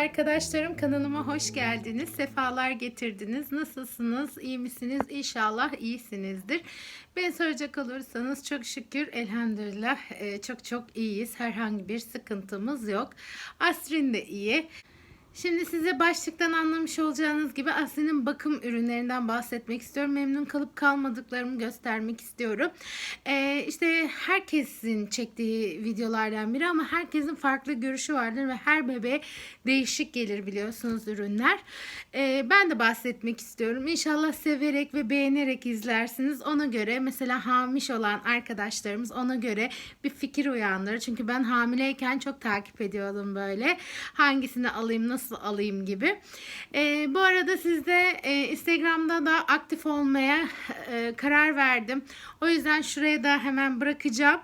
arkadaşlarım kanalıma hoş geldiniz. Sefalar getirdiniz. Nasılsınız? İyi misiniz? İnşallah iyisinizdir. Ben soracak olursanız çok şükür elhamdülillah e, çok çok iyiyiz. Herhangi bir sıkıntımız yok. Asrin de iyi. Şimdi size başlıktan anlamış olacağınız gibi Aslı'nın bakım ürünlerinden bahsetmek istiyorum. Memnun kalıp kalmadıklarımı göstermek istiyorum. Ee, işte herkesin çektiği videolardan biri ama herkesin farklı görüşü vardır ve her bebeğe değişik gelir biliyorsunuz ürünler. Ee, ben de bahsetmek istiyorum. İnşallah severek ve beğenerek izlersiniz. Ona göre mesela hamiş olan arkadaşlarımız ona göre bir fikir uyandırır. Çünkü ben hamileyken çok takip ediyordum böyle. Hangisini alayım, nasıl alayım gibi. Ee, bu arada sizde e, Instagram'da da aktif olmaya e, karar verdim. O yüzden şuraya da hemen bırakacağım.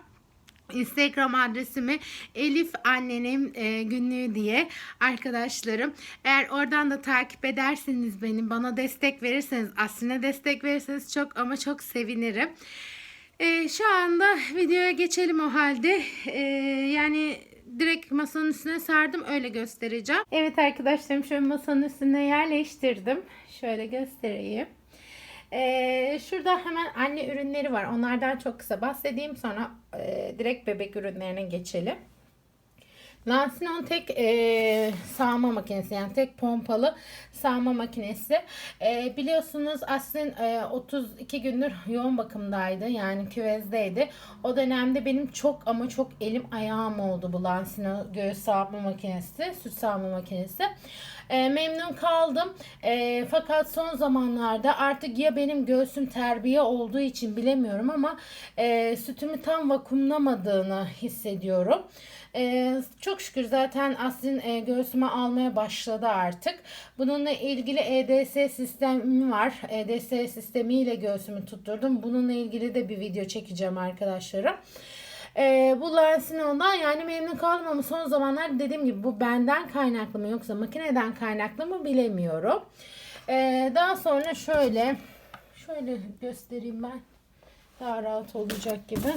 Instagram adresimi Elif annenin e, günlüğü diye arkadaşlarım. Eğer oradan da takip ederseniz beni bana destek verirseniz aslında destek verirseniz çok ama çok sevinirim. E, şu anda videoya geçelim o halde. E, yani direkt masanın üstüne sardım öyle göstereceğim. Evet arkadaşlarım şöyle masanın üstüne yerleştirdim. Şöyle göstereyim. Ee, şurada hemen anne ürünleri var. Onlardan çok kısa bahsedeyim. Sonra e, direkt bebek ürünlerine geçelim. Lansinon tek e, sağma makinesi yani tek pompalı sağma makinesi. E, biliyorsunuz Aslin e, 32 gündür yoğun bakımdaydı yani küvezdeydi. O dönemde benim çok ama çok elim ayağım oldu bu Lansinon göğüs sağma makinesi, süt sağma makinesi. E, memnun kaldım. E, fakat son zamanlarda artık ya benim göğsüm terbiye olduğu için bilemiyorum ama e, sütümü tam vakumlamadığını hissediyorum. Ee, çok şükür zaten Aslin e, göğsüme almaya başladı artık. Bununla ilgili EDS sistemi var. EDS sistemiyle göğsümü tutturdum. Bununla ilgili de bir video çekeceğim arkadaşlarım. Ee, bu Lansinon'dan yani memnun kaldım ama son zamanlar dediğim gibi bu benden kaynaklı mı yoksa makineden kaynaklı mı bilemiyorum. Ee, daha sonra şöyle şöyle göstereyim ben. Daha rahat olacak gibi.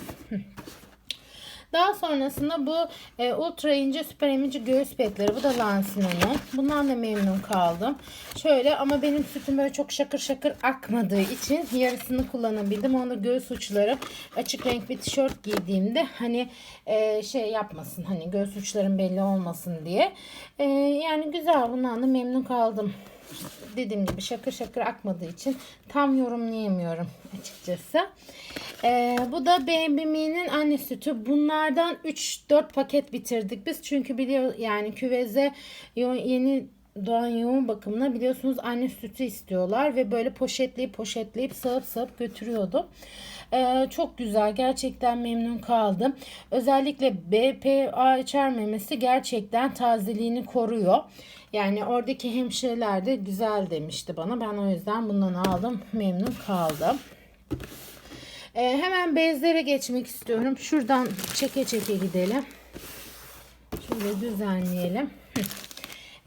Daha sonrasında bu e, ultra ince süper emici göğüs petleri. Bu da Lansinon'un. Bundan da memnun kaldım. Şöyle ama benim sütüm böyle çok şakır şakır akmadığı için yarısını kullanabildim. Onu göğüs uçları açık renk bir tişört giydiğimde hani e, şey yapmasın. Hani göğüs uçlarım belli olmasın diye. E, yani güzel bundan da memnun kaldım dediğim gibi şakır şakır akmadığı için tam yorumlayamıyorum açıkçası. Ee, bu da Baby anne sütü. Bunlardan 3-4 paket bitirdik biz. Çünkü biliyor yani küveze yeni doğan yoğun bakımına biliyorsunuz anne sütü istiyorlar ve böyle poşetleyip poşetleyip sağıp sağıp götürüyordum. Ee, çok güzel gerçekten memnun kaldım. Özellikle BPA içermemesi gerçekten tazeliğini koruyor. Yani oradaki hemşireler de güzel demişti bana. Ben o yüzden bundan aldım. Memnun kaldım. Ee, hemen bezlere geçmek istiyorum. Şuradan çeke çeke gidelim. Şöyle düzenleyelim.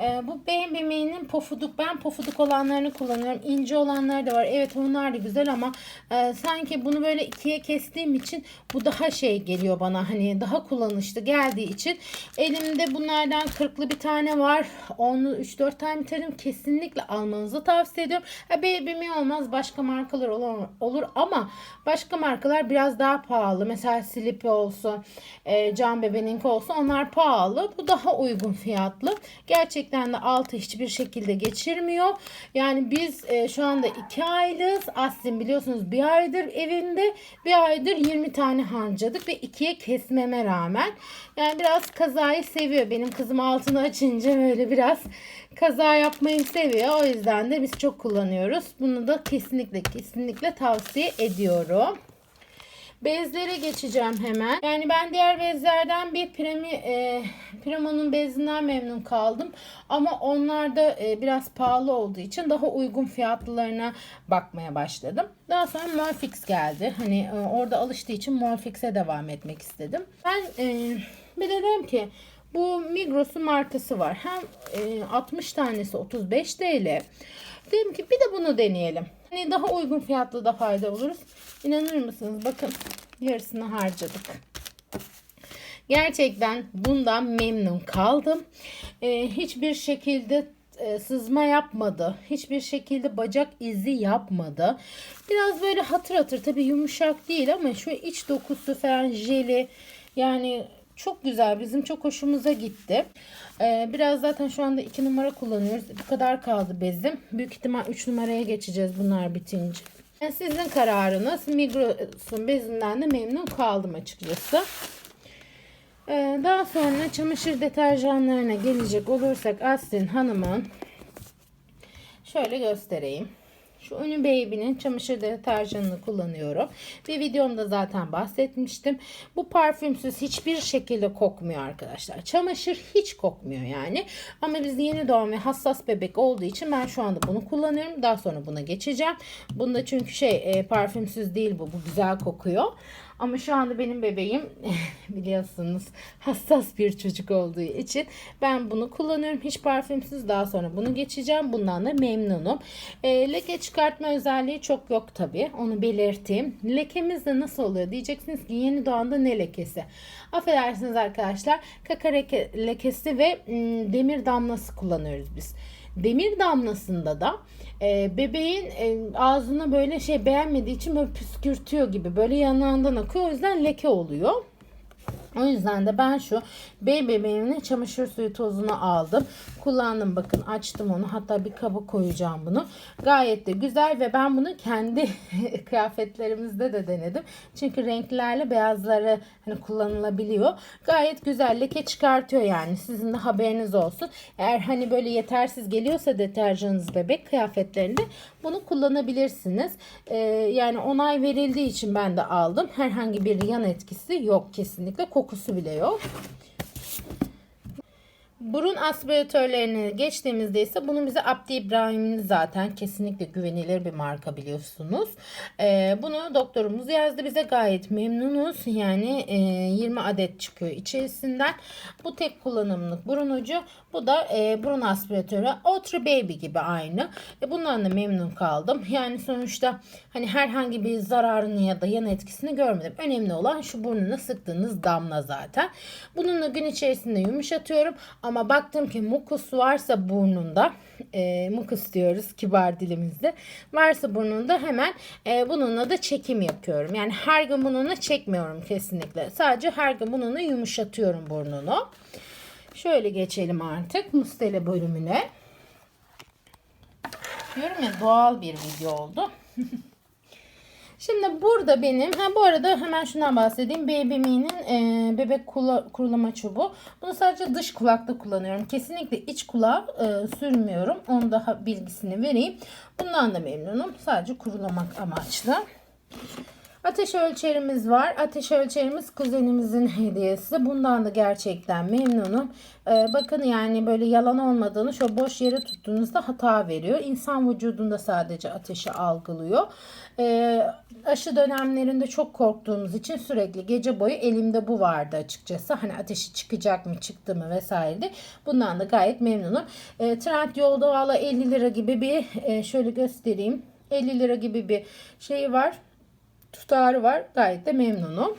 Ee, bu benim bebeğinin pofuduk. Ben pofuduk olanlarını kullanıyorum. İnce olanlar da var. Evet onlar da güzel ama e, sanki bunu böyle ikiye kestiğim için bu daha şey geliyor bana. Hani daha kullanışlı geldiği için. Elimde bunlardan kırklı bir tane var. Onu 3-4 tane bitirdim. Kesinlikle almanızı tavsiye ediyorum. Ha, baby olmaz. Başka markalar olur, olur ama başka markalar biraz daha pahalı. Mesela Sleepy olsun. E, Can Bebe'ninki olsun. Onlar pahalı. Bu daha uygun fiyatlı. Gerçekten gerçekten de altı hiçbir şekilde geçirmiyor. Yani biz e, şu anda 2 aylız. Aslında biliyorsunuz bir aydır evinde bir aydır 20 tane harcadık ve ikiye kesmeme rağmen. Yani biraz kazayı seviyor. Benim kızım altını açınca böyle biraz kaza yapmayı seviyor. O yüzden de biz çok kullanıyoruz. Bunu da kesinlikle kesinlikle tavsiye ediyorum. Bezlere geçeceğim hemen. Yani ben diğer bezlerden bir Premi, e, Premo'nun bezinden memnun kaldım. Ama onlar da e, biraz pahalı olduğu için daha uygun fiyatlılarına bakmaya başladım. Daha sonra Morfix geldi. Hani e, orada alıştığı için Morfix'e devam etmek istedim. Ben e, bir de dedim ki bu Migros'un markası var. Hem e, 60 tanesi 35 TL. Dedim ki bir de bunu deneyelim. Hani daha uygun fiyatlı da fayda oluruz. İnanır mısınız? Bakın yarısını harcadık. Gerçekten bundan memnun kaldım. Ee, hiçbir şekilde e, sızma yapmadı. Hiçbir şekilde bacak izi yapmadı. Biraz böyle hatır hatır tabii yumuşak değil ama şu iç dokusu falan jeli yani çok güzel. Bizim çok hoşumuza gitti. Ee, biraz zaten şu anda 2 numara kullanıyoruz. Bu kadar kaldı bezim. Büyük ihtimal 3 numaraya geçeceğiz bunlar bitince. Yani sizin kararınız. Migros'un bezinden de memnun kaldım açıkçası. Ee, daha sonra çamaşır deterjanlarına gelecek olursak Aslen Hanım'ın şöyle göstereyim. Şu Ünlü Baby'nin çamaşır deterjanını kullanıyorum. Bir videomda zaten bahsetmiştim. Bu parfümsüz hiçbir şekilde kokmuyor arkadaşlar. Çamaşır hiç kokmuyor yani. Ama biz yeni doğan ve hassas bebek olduğu için ben şu anda bunu kullanıyorum. Daha sonra buna geçeceğim. Bunda çünkü şey e, parfümsüz değil bu. Bu güzel kokuyor. Ama şu anda benim bebeğim biliyorsunuz hassas bir çocuk olduğu için ben bunu kullanıyorum. Hiç parfümsüz daha sonra bunu geçeceğim. Bundan da memnunum. E, leke çıkartma özelliği çok yok tabi. Onu belirteyim. Lekemiz de nasıl oluyor diyeceksiniz ki yeni doğanda ne lekesi? Affedersiniz arkadaşlar. Kaka leke, lekesi ve ım, demir damlası kullanıyoruz biz. Demir damlasında da e, bebeğin e, ağzına böyle şey beğenmediği için böyle püskürtüyor gibi böyle yanağından akıyor. O yüzden leke oluyor. O yüzden de ben şu bey bebeğimin çamaşır suyu tozunu aldım. Kullandım bakın açtım onu. Hatta bir kaba koyacağım bunu. Gayet de güzel ve ben bunu kendi kıyafetlerimizde de denedim. Çünkü renklerle beyazları hani kullanılabiliyor. Gayet güzel leke çıkartıyor yani. Sizin de haberiniz olsun. Eğer hani böyle yetersiz geliyorsa deterjanınız bebek kıyafetlerinde bunu kullanabilirsiniz. Ee, yani onay verildiği için ben de aldım. Herhangi bir yan etkisi yok kesinlikle. Kokusu bile yok. Burun aspiratörlerini geçtiğimizde ise bunun bize Abdi İbrahim'in zaten kesinlikle güvenilir bir marka biliyorsunuz. Ee, bunu doktorumuz yazdı bize gayet memnunuz. Yani e, 20 adet çıkıyor içerisinden. Bu tek kullanımlık burun ucu. Bu da e, burun aspiratörü. Ultra Baby gibi aynı. E, bundan da memnun kaldım. Yani sonuçta hani herhangi bir zararını ya da yan etkisini görmedim. Önemli olan şu burnuna sıktığınız damla zaten. Bununla gün içerisinde yumuşatıyorum. Ama baktım ki mukus varsa burnunda e, mukus diyoruz kibar dilimizde. Varsa burnunda hemen e, bununla da çekim yapıyorum. Yani her gün bununla çekmiyorum kesinlikle. Sadece her gün bununla yumuşatıyorum burnunu. Şöyle geçelim artık mustele bölümüne. Diyorum ya doğal bir video oldu. Şimdi burada benim, ha bu arada hemen şundan bahsedeyim. Baby Me'nin e, bebek kula, kurulama çubuğu. Bunu sadece dış kulakta kullanıyorum. Kesinlikle iç kulağa e, sürmüyorum. Onu daha bilgisini vereyim. Bundan da memnunum. Sadece kurulamak amaçlı. Ateş ölçerimiz var. Ateş ölçerimiz kuzenimizin hediyesi. Bundan da gerçekten memnunum. Ee, bakın yani böyle yalan olmadığını şu boş yere tuttuğunuzda hata veriyor. İnsan vücudunda sadece ateşi algılıyor. Ee, aşı dönemlerinde çok korktuğumuz için sürekli gece boyu elimde bu vardı açıkçası. Hani ateşi çıkacak mı çıktı mı vesaire. Bundan da gayet memnunum. Ee, Trend yolda valla 50 lira gibi bir e, şöyle göstereyim. 50 lira gibi bir şey var tutarı var. Gayet de memnunum.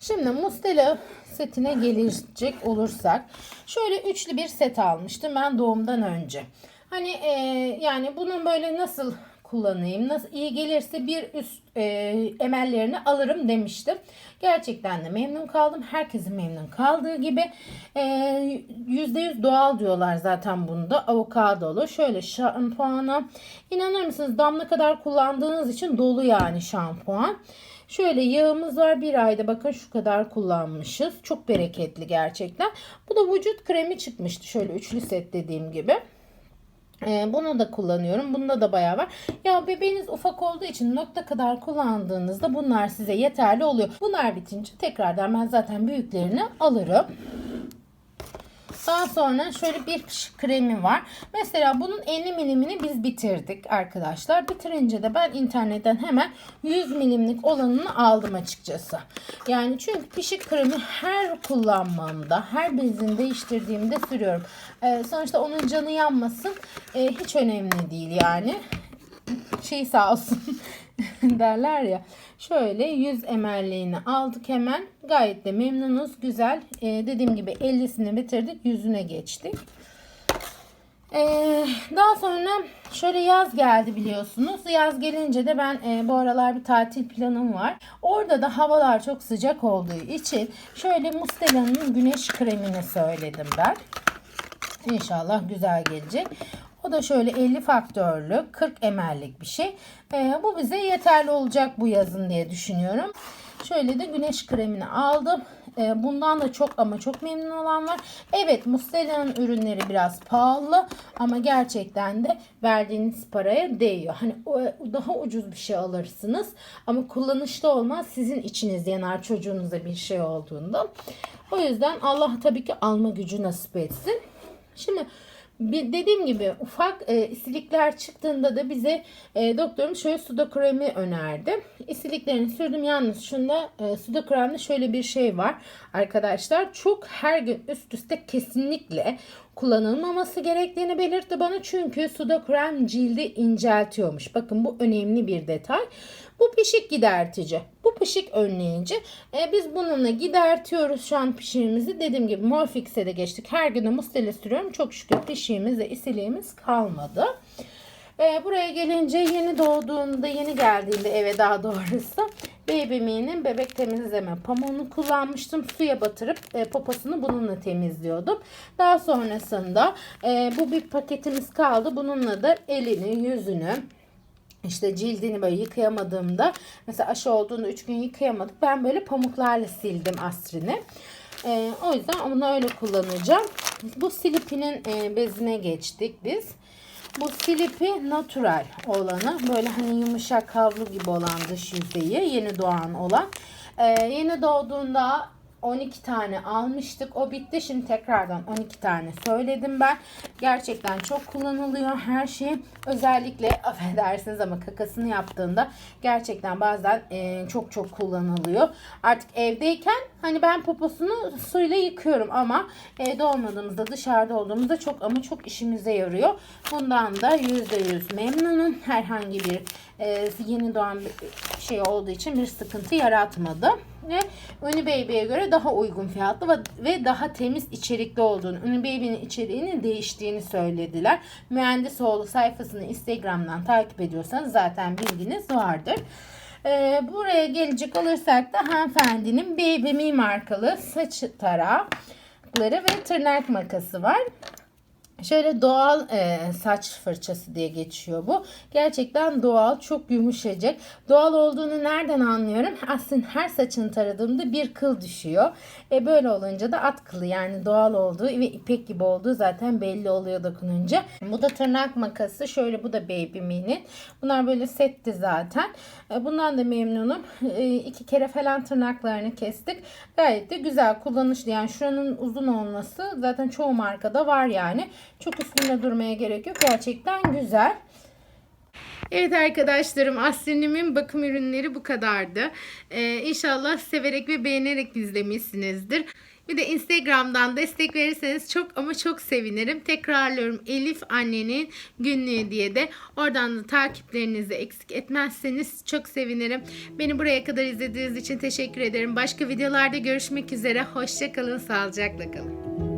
Şimdi Mustela setine gelecek olursak şöyle üçlü bir set almıştım ben doğumdan önce. Hani e, yani bunun böyle nasıl kullanayım, nasıl iyi gelirse bir üst e, emellerini alırım demiştim. Gerçekten de memnun kaldım. Herkesin memnun kaldığı gibi e, %100 doğal diyorlar zaten bunda. Avokadolu. Şöyle şampuana. İnanır mısınız damla kadar kullandığınız için dolu yani şampuan. Şöyle yağımız var bir ayda bakın şu kadar kullanmışız. Çok bereketli gerçekten. Bu da vücut kremi çıkmıştı. Şöyle üçlü set dediğim gibi. Ee, bunu da kullanıyorum. Bunda da bayağı var. Ya bebeğiniz ufak olduğu için nokta kadar kullandığınızda bunlar size yeterli oluyor. Bunlar bitince tekrardan ben zaten büyüklerini alırım. Daha sonra şöyle bir kremi var. Mesela bunun 50 milimini biz bitirdik arkadaşlar. Bitirince de ben internetten hemen 100 milimlik olanını aldım açıkçası. Yani çünkü pişik kremi her kullanmamda, her bezini değiştirdiğimde sürüyorum. Ee, sonuçta onun canı yanmasın. Ee, hiç önemli değil yani. Şey sağ olsun. derler ya. Şöyle 100 ml'liğini aldık hemen. Gayet de memnunuz. Güzel. Ee, dediğim gibi 50'sini bitirdik. Yüzüne geçtik. Ee, daha sonra şöyle yaz geldi biliyorsunuz. Yaz gelince de ben e, bu aralar bir tatil planım var. Orada da havalar çok sıcak olduğu için şöyle Mustela'nın güneş kremini söyledim ben. İnşallah güzel gelecek. O da şöyle 50 faktörlü 40 ml'lik bir şey. Ee, bu bize yeterli olacak bu yazın diye düşünüyorum. Şöyle de güneş kremini aldım. Ee, bundan da çok ama çok memnun olan var. Evet Mustela'nın ürünleri biraz pahalı ama gerçekten de verdiğiniz paraya değiyor. Hani daha ucuz bir şey alırsınız ama kullanışlı olmaz. Sizin içiniz yanar çocuğunuza bir şey olduğunda. O yüzden Allah tabii ki alma gücü nasip etsin. Şimdi bir dediğim gibi ufak e, isilikler çıktığında da bize e, doktorum şöyle suda kremi önerdi. İsiliklerini sürdüm yalnız şunda e, suda kremde şöyle bir şey var arkadaşlar. Çok her gün üst üste kesinlikle kullanılmaması gerektiğini belirtti bana. Çünkü suda krem cildi inceltiyormuş. Bakın bu önemli bir detay. Bu pişik gidertici. Bu pişik önleyici. E, biz bununla gidertiyoruz şu an pişiğimizi. Dediğim gibi Morfix'e de geçtik. Her gün de mustele sürüyorum. Çok şükür pişiğimiz ve isiliğimiz kalmadı. E, buraya gelince yeni doğduğunda, yeni geldiğinde eve daha doğrusu Baby Me'nin bebek temizleme pamuğunu kullanmıştım. Suya batırıp e, poposunu bununla temizliyordum. Daha sonrasında e, bu bir paketimiz kaldı. Bununla da elini, yüzünü, işte cildini böyle yıkayamadığımda mesela aşı olduğunda 3 gün yıkayamadık. Ben böyle pamuklarla sildim Astrin'i. Ee, o yüzden onu öyle kullanacağım. Bu Silipi'nin e, bezine geçtik biz. Bu Silipi natural olanı. Böyle hani yumuşak havlu gibi olan dış yüzeyi. Yeni doğan olan. Ee, yeni doğduğunda 12 tane almıştık. O bitti. Şimdi tekrardan 12 tane söyledim ben. Gerçekten çok kullanılıyor her şey. Özellikle affedersiniz ama kakasını yaptığında gerçekten bazen e, çok çok kullanılıyor. Artık evdeyken hani ben poposunu suyla yıkıyorum ama evde olmadığımızda dışarıda olduğumuzda çok ama çok işimize yarıyor. Bundan da %100 memnunum. Herhangi bir e, yeni doğan bir şey olduğu için bir sıkıntı yaratmadı ve Uni Baby'ye göre daha uygun fiyatlı ve daha temiz içerikli olduğunu, Uni Baby'nin içeriğinin değiştiğini söylediler. Mühendisoğlu sayfasını Instagram'dan takip ediyorsanız zaten bilginiz vardır. Ee, buraya gelecek olursak da hanımefendinin Baby Me markalı saç tarakları ve tırnak makası var. Şöyle doğal e, saç fırçası diye geçiyor bu. Gerçekten doğal, çok yumuşacık. Doğal olduğunu nereden anlıyorum? Aslında her saçını taradığımda bir kıl düşüyor. E, böyle olunca da at kılı yani doğal olduğu ve ipek gibi olduğu zaten belli oluyor dokununca. Bu da tırnak makası. Şöyle bu da Baby Me'nin. Bunlar böyle setti zaten. E, bundan da memnunum. E, iki kere falan tırnaklarını kestik. Gayet de güzel kullanışlı. Yani şuranın uzun olması zaten çoğu markada var yani. Çok üstünde durmaya gerek yok. Gerçekten güzel. Evet arkadaşlarım Aslenim'in bakım ürünleri bu kadardı. Ee, inşallah severek ve beğenerek izlemişsinizdir. Bir de Instagram'dan destek verirseniz çok ama çok sevinirim. Tekrarlıyorum Elif annenin günlüğü diye de oradan da takiplerinizi eksik etmezseniz çok sevinirim. Beni buraya kadar izlediğiniz için teşekkür ederim. Başka videolarda görüşmek üzere. Hoşçakalın, sağlıcakla kalın.